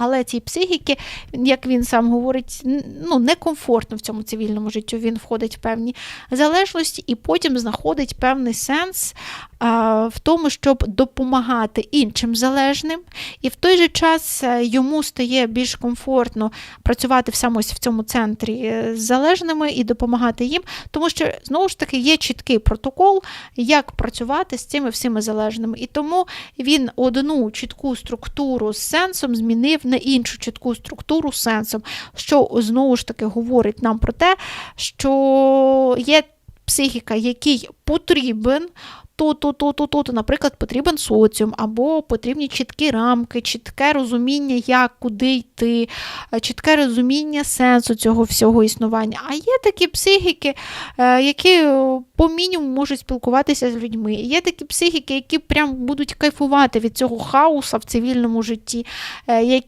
але цій психіки, як він сам говорить, ну, некомфортно в цьому цивільному життю. Він входить в певні залежності і потім знаходить певний сенс в тому, щоб допомагати іншим залежним, і в той же час е, йому стає більш комфортно працювати в саме в цьому центрі е, з залежними і допомагати їм, тому що знову ж таки є чіткий протокол, як працювати з цими всіми залежними. І тому він одну чітку структуру з сенсом змінив на іншу чітку структуру з сенсом, що знову ж таки говорить нам про те, що є психіка, якій потрібен. То, то, то, то, наприклад, потрібен соціум, або потрібні чіткі рамки, чітке розуміння, як куди йти, е, чітке розуміння сенсу цього всього існування. А є такі психіки, е, які е, по мінімуму можуть спілкуватися з людьми. Є такі психіки, які прям будуть кайфувати від цього хаоса в цивільному житті,